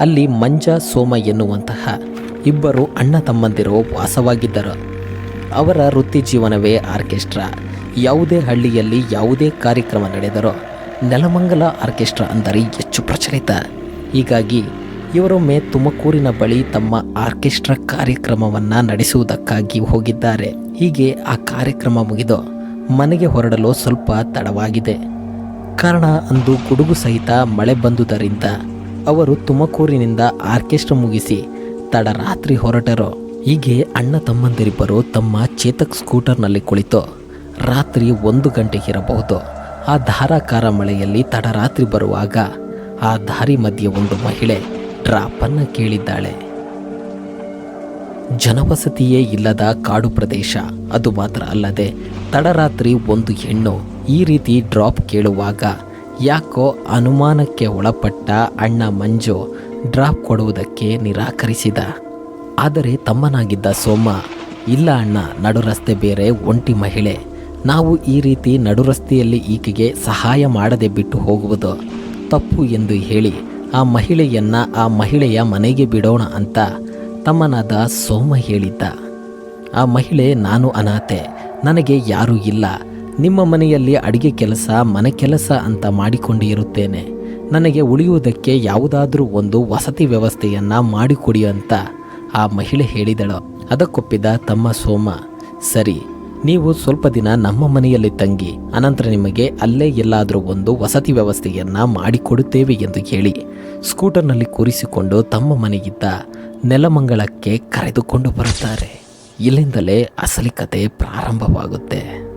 ಅಲ್ಲಿ ಮಂಜ, ಸೋಮ ಎನ್ನುವಂತಹ ಇಬ್ಬರು ಅಣ್ಣ ತಮ್ಮಂದಿರು ವಾಸವಾಗಿದ್ದರು. ಅವರ ವೃತ್ತಿ ಜೀವನವೇ ಆರ್ಕೆಸ್ಟ್ರಾ. ಯಾವುದೇ ಹಳ್ಳಿಯಲ್ಲಿ ಯಾವುದೇ ಕಾರ್ಯಕ್ರಮ ನಡೆದರೂ ನೆಲಮಂಗಲ ಆರ್ಕೆಸ್ಟ್ರಾ ಅಂದರೆ ಹೆಚ್ಚು ಪ್ರಚಲಿತ. ಹೀಗಾಗಿ ಇವರೊಮ್ಮೆ ತುಮಕೂರಿನ ಬಳಿ ತಮ್ಮ ಆರ್ಕೆಸ್ಟ್ರಾ ಕಾರ್ಯಕ್ರಮವನ್ನು ನಡೆಸುವುದಕ್ಕಾಗಿ ಹೋಗಿದ್ದಾರೆ. ಹೀಗೆ ಆ ಕಾರ್ಯಕ್ರಮ ಮುಗಿದು ಮನೆಗೆ ಹೊರಡಲು ಸ್ವಲ್ಪ ತಡವಾಗಿದೆ. ಕಾರಣ ಅಂದು ಗುಡುಗು ಸಹಿತ ಮಳೆ ಬಂದುದರಿಂದ ಅವರು ತುಮಕೂರಿನಿಂದ ಆರ್ಕೆಸ್ಟ್ರಾ ಮುಗಿಸಿ ತಡರಾತ್ರಿ ಹೊರಟರು. ಹೀಗೆ ಅಣ್ಣ ತಮ್ಮಂದಿರಿಬ್ಬರು ತಮ್ಮ ಚೇತಕ್ ಸ್ಕೂಟರ್ನಲ್ಲಿ ಕುಳಿತು ರಾತ್ರಿ ಒಂದು ಗಂಟೆಗಿರಬಹುದು ಆ ಧಾರಾಕಾರ ಮಳೆಯಲ್ಲಿ ತಡರಾತ್ರಿ ಬರುವಾಗ ಆ ದಾರಿ ಮಧ್ಯೆ ಒಂದು ಮಹಿಳೆ ಡ್ರಾಪನ್ನು ಕೇಳಿದ್ದಾಳೆ. ಜನವಸತಿಯೇ ಇಲ್ಲದ ಕಾಡು ಪ್ರದೇಶ. ಅದು ಮಾತ್ರ ಅಲ್ಲದೆ ತಡರಾತ್ರಿ ಒಂದು ಹೆಣ್ಣು ಈ ರೀತಿ ಡ್ರಾಪ್ ಕೇಳುವಾಗ ಯಾಕೋ ಅನುಮಾನಕ್ಕೆ ಒಳಪಟ್ಟ ಅಣ್ಣ ಮಂಜು ಡ್ರಾಪ್ ಕೊಡುವುದಕ್ಕೆ ನಿರಾಕರಿಸಿದ. ಆದರೆ ತಮ್ಮನಾಗಿದ್ದ ಸೋಮ, ಇಲ್ಲ ಅಣ್ಣ ನಡುರಸ್ತೆ ಬೇರೆ ಒಂಟಿ ಮಹಿಳೆ. ನಾವು ಈ ರೀತಿ ನಡುರಸ್ತೆಯಲ್ಲಿ ಈಕೆಗೆ ಸಹಾಯ ಮಾಡದೆ ಬಿಟ್ಟು ಹೋಗುವುದು ತಪ್ಪು ಎಂದು ಹೇಳಿ ಆ ಮಹಿಳೆಯನ್ನು ಆ ಮಹಿಳೆಯ ಮನೆಗೆ ಬಿಡೋಣ ಅಂತ ತಮ್ಮನಾದ ಸೋಮ ಹೇಳಿದ್ದ. ಆ ಮಹಿಳೆ, ನಾನು ಅನಾಥೆ, ನನಗೆ ಯಾರೂ ಇಲ್ಲ. ನಿಮ್ಮ ಮನೆಯಲ್ಲಿ ಅಡಿಗೆ ಕೆಲಸ, ಮನೆ ಕೆಲಸ ಅಂತ ಮಾಡಿಕೊಂಡಿರುತ್ತೇನೆ ನನಗೆ ಉಳಿಯುವುದಕ್ಕೆ ಯಾವುದಾದರೂ ಒಂದು ವಸತಿ ವ್ಯವಸ್ಥೆಯನ್ನು ಮಾಡಿಕೊಡಿ ಅಂತ ಆ ಮಹಿಳೆ ಹೇಳಿದಳು. ಅದಕ್ಕೊಪ್ಪಿದ ತಮ್ಮ ಸೋಮ, ಸರಿ, ನೀವು ಸ್ವಲ್ಪ ದಿನ ನಮ್ಮ ಮನೆಯಲ್ಲಿ ತಂಗಿ, ಅನಂತರ ನಿಮಗೆ ಅಲ್ಲೇ ಎಲ್ಲಾದರೂ ಒಂದು ವಸತಿ ವ್ಯವಸ್ಥೆಯನ್ನು ಮಾಡಿಕೊಡುತ್ತೇವೆ ಎಂದು ಹೇಳಿ, ಸ್ಕೂಟರ್ನಲ್ಲಿ ಕೂರಿಸಿಕೊಂಡು ತಮ್ಮ ಮನೆಗಿದ್ದ ನೆಲಮಂಗಳಕ್ಕೆ ಕರೆದುಕೊಂಡು ಬರುತ್ತಾರೆ. ಇಲ್ಲಿಂದಲೇ ಅಸಲಿ ಕತೆ ಪ್ರಾರಂಭವಾಗುತ್ತೆ.